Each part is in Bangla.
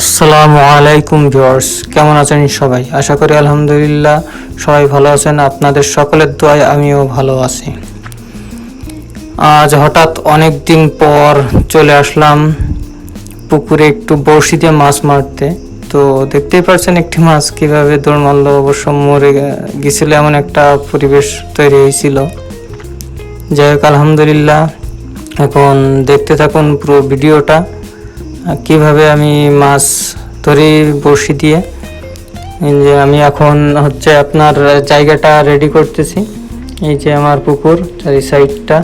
আসসালামু আলাইকুম ভিউয়ার্স, কেমন আছেন সবাই? আশা করি আলহামদুলিল্লাহ সবাই ভালো আছেন, আপনাদের সকলের দোয়ায় আমিও ভালো আছি। আজ হঠাৎ অনেক দিন পর চলে আসলাম পুকুরে একটু বড়শি দিয়ে মাছ মারতে। তো দেখতেই পাচ্ছেন একটি মাছ কীভাবে দৌড় মারলো অবশ্য মরে গেছিল, এমন একটা পরিবেশ তৈরি হয়েছিল। যাই হোক, আলহামদুলিল্লাহ। এখন দেখতে থাকুন পুরো ভিডিওটা। কীভাবে আমি মাছ ধরি, বড়শি দিয়ে। যে আমি এখন হচ্ছে আপনার জায়গাটা রেডি করতেছি। এই যে আমার পুকুর, চারি সাইডটা।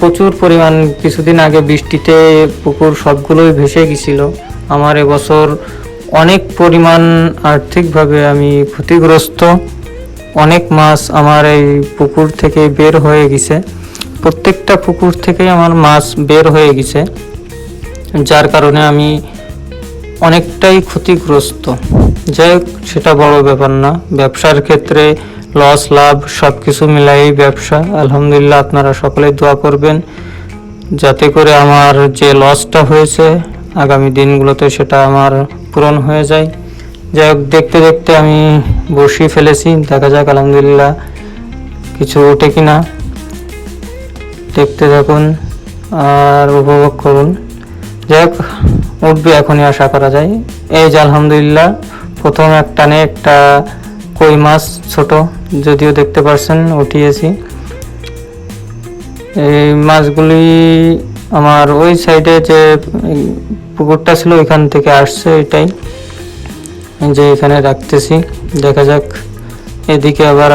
প্রচুর পরিমাণ কিছুদিন আগে বৃষ্টিতে পুকুর সবগুলোই ভেসে গেছিল। আমার এবছর অনেক পরিমাণ আর্থিকভাবে আমি ক্ষতিগ্রস্ত। অনেক মাছ আমার এই পুকুর থেকে বের হয়ে গেছে। প্রত্যেকটা পুকুর থেকেই আমার মাছ বের হয়ে গেছে। যার কারণে আমি অনেকটাই ক্ষতিগ্রস্ত। যাই হোক, সেটা বড় ব্যাপার না। ব্যবসার ক্ষেত্রে লস লাভ সব কিছু মিলাই ব্যবসা। আলহামদুলিল্লাহ, আপনারা সকলে দোয়া করবেন যাতে করে আমার যে লসটা হয়েছে, আগামী দিনগুলোতে সেটা আমার পূরণ হয়ে যায়। যাই হোক, দেখতে দেখতে আমি বসিয়ে ফেলেছি। দেখা যাক, আলহামদুলিল্লাহ, কিছু ওঠে কি না দেখতে থাকুন আর উপভোগ করুন। যাই হোক উঠবে এখনই আশা করা যায়। এই যে আলহামদুলিল্লাহ, প্রথম এক টানে একটা কই মাছ ছোট, যদিও দেখতে পারছেন, উঠিয়েছি। এই মাছগুলি আমার ওই সাইডে যে পুকুরটা ছিল, ওইখান থেকে আসছে এটাই। যে এখানে রাখতেছি, দেখা যাক। এদিকে আবার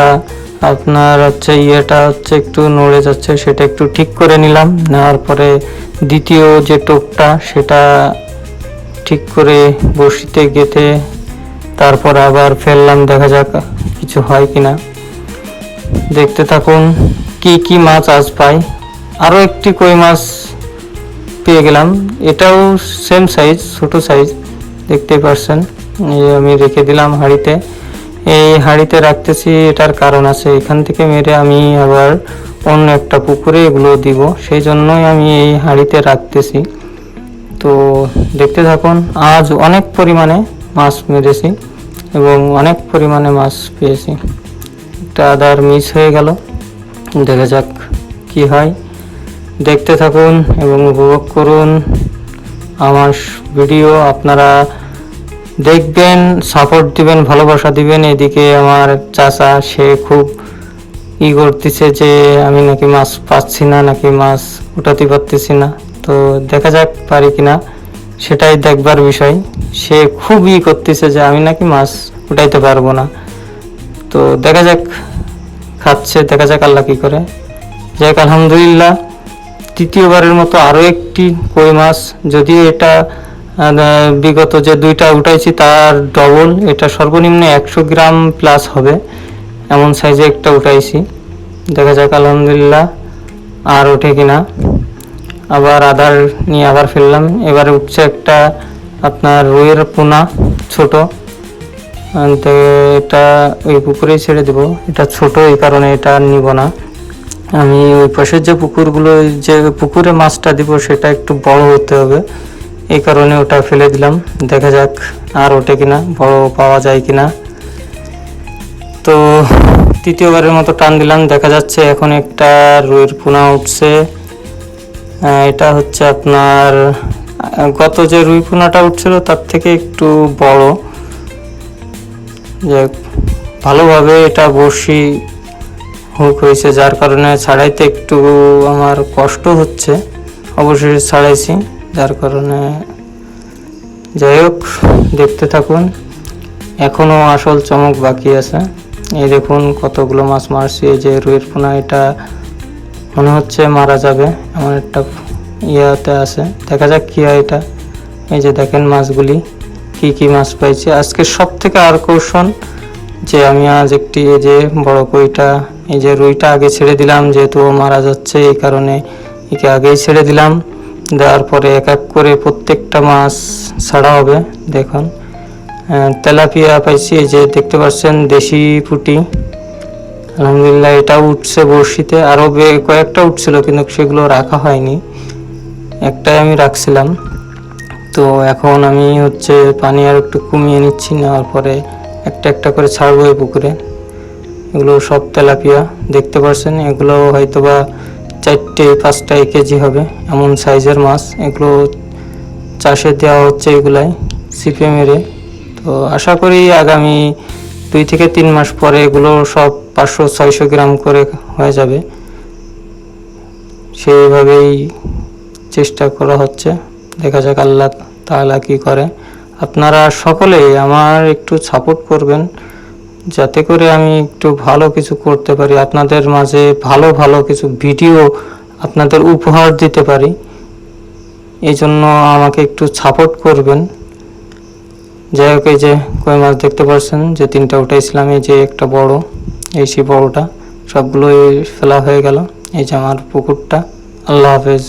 আপনার হচ্ছে ইয়েটা হচ্ছে একটু নড়ে যাচ্ছে, সেটা একটু ঠিক করে নিলাম। নেওয়ার পরে দ্বিতীয় যে টোপটা, সেটা ঠিক করে বসিতে গেতে তারপর আবার ফেললাম, দেখা যাক কিছু হয় কিনা। দেখতে থাকুন কি কি মাছ আজ পাই। আরও একটি কই মাছ পেয়ে গেলাম। এটাও সেম সাইজ ছোট সাইজ দেখতেই পারছেন। আমি রেখে দিলাম হাঁড়িতে। এই হাঁড়িতে রাখতেছি, এটার কারণ আছে। এখান থেকে মেরে আমি আবার অন্য একটা পুকুরে এগুলো দিব। সেই জন্যই আমি এই হাঁড়িতে রাখতেছি। তো দেখতে থাকুন, আজ অনেক পরিমাণে মাছ মেরেছি এবং অনেক পরিমাণে মাছ পেয়েছি। একটা আদার মিস হয়ে গেল। দেখা যাক কি হয়। দেখতে থাকুন এবং উপভোগ করুন আমার ভিডিও। আপনারা দেখবেন সাপোর্ট দিবেন, ভালোবাসা দিবেন। এদিকে আমার চাচা, সে খুব ই করতেছে যে, আমি নাকি মাছ পাচ্ছি না, নাকি মাছ উঠাতে পারতেছি না। তো দেখা যাক পারি কিনা, সেটাই দেখবার বিষয়। সে খুব ই করতেছে যে, আমি নাকি মাছ উঠাইতে পারব না। তো দেখা যাক, খাচ্ছে, দেখা যাক আল্লাহ কি করে। যাক, আলহামদুলিল্লাহ, তৃতীয়বারের মতো আরও একটি কই মাছ। যদিও এটা বিগত যে দুইটা উঠাইছি তার ডবল, এটা সর্বনিম্ন একশো গ্রাম প্লাস হবে। এমন সাইজে একটা উঠাইছি। দেখা যাক, আলহামদুলিল্লাহ আর ওঠে কিনা। আবার আদার নিয়ে আবার ফেললাম। এবারে উঠছে একটা আপনার রুইয়ের পোনা ছোট। তো এটা ওই পুকুরেই ছেড়ে দেবো। এটা ছোট, এই কারণে এটা আর নিব না। আমি ওই পাশের যে পুকুরগুলো, যে পুকুরে মাছটা দিব, সেটা একটু বড় হতে হবে। এই কারণে ওটা ফেলে দিলাম। দেখা যাক আর ওঠে কিনা, বড় পাওয়া যায় কিনা। তো তৃতীয়বারের মতো টান দিলাম। দেখা যাচ্ছে এখন একটা রুইয়ের পোনা উঠছে। এটা হচ্ছে আপনার গত যে রুই পোনাটা উঠছিল তার থেকে একটু বড়। যে ভালোভাবে এটা বসি হুক হয়েছে, যার কারণে ছাড়াইতে একটু আমার কষ্ট হচ্ছে। অবশ্যই ছাড়াইছি। যার কারণে যাই হোক, দেখতে থাকুন। এখনও আসল চমক বাকি আছে। এই দেখুন কতগুলো মাছ মারছি। এই যে রুইয়ের পোনা, এটা মনে হচ্ছে মারা যাবে। এমন একটা ইয়াতে আছে। দেখা যাক কী হয় এটা। এই যে দেখেন মাছগুলি, কি কি মাছ পাইছি। আজকে সব থেকে কৌশল যে আমি আজ একটি এই যে বড় কইটা, এই যে রুইটা আগে ছেড়ে দিলাম, যেহেতু মারা যাচ্ছে, এই কারণে একে আগেই ছেড়ে দিলাম। দেওয়ার পরে এক এক করে প্রত্যেকটা মাছ ছাড়া হবে, দেখুন। তেলাপিয়া পাইছি, এই যে দেখতে পাচ্ছেন, দেশি পুটি। আলহামদুলিল্লাহ এটাও উঠছে বড়শিতে। আরও কয়েকটা উঠছিল, কিন্তু সেগুলো রাখা হয়নি। একটাই আমি রাখছিলাম। তো এখন আমি হচ্ছে পানি আর একটু কমিয়ে নিচ্ছি, নেওয়ার পরে একটা একটা করে ছাড়বো এই পুকুরে। এগুলো সব তেলাপিয়া, দেখতে পাচ্ছেন? এগুলো হয়তোবা বা চারটে পাঁচটা কেজি হবে। এমন সাইজের মাছ। এগুলো চাষে দেওয়া হচ্ছে এগুলাই সিপে মেরে তো আশা করি আগামী দুই থেকে তিন মাস পরে এগুলো সব পাঁচশো, ছয়শো গ্রাম করে হয়ে যাবে। সেইভাবেই চেষ্টা করা হচ্ছে। দেখা যাক আল্লাহ তাআলা কি করে। আপনারা সকলেই আমার একটু সাপোর্ট করবেন। যাতে করে আমি একটু ভালো কিছু করতে পারি, আপনাদের মাঝে ভালো ভালো কিছু ভিডিও আপনাদের উপহার দিতে পারি। এই জন্য আমাকে একটু সাপোর্ট করবেন। যাই হোক, এই যে কই মাছ দেখতে পাচ্ছেন, যে তিনটা উঠাইছিলাম এই যে একটা বড়, এই সেই বড়টা, সবগুলোই ফেলা হয়ে গেল। এই যে আমার পুকুরটা। আল্লাহ হাফেজ।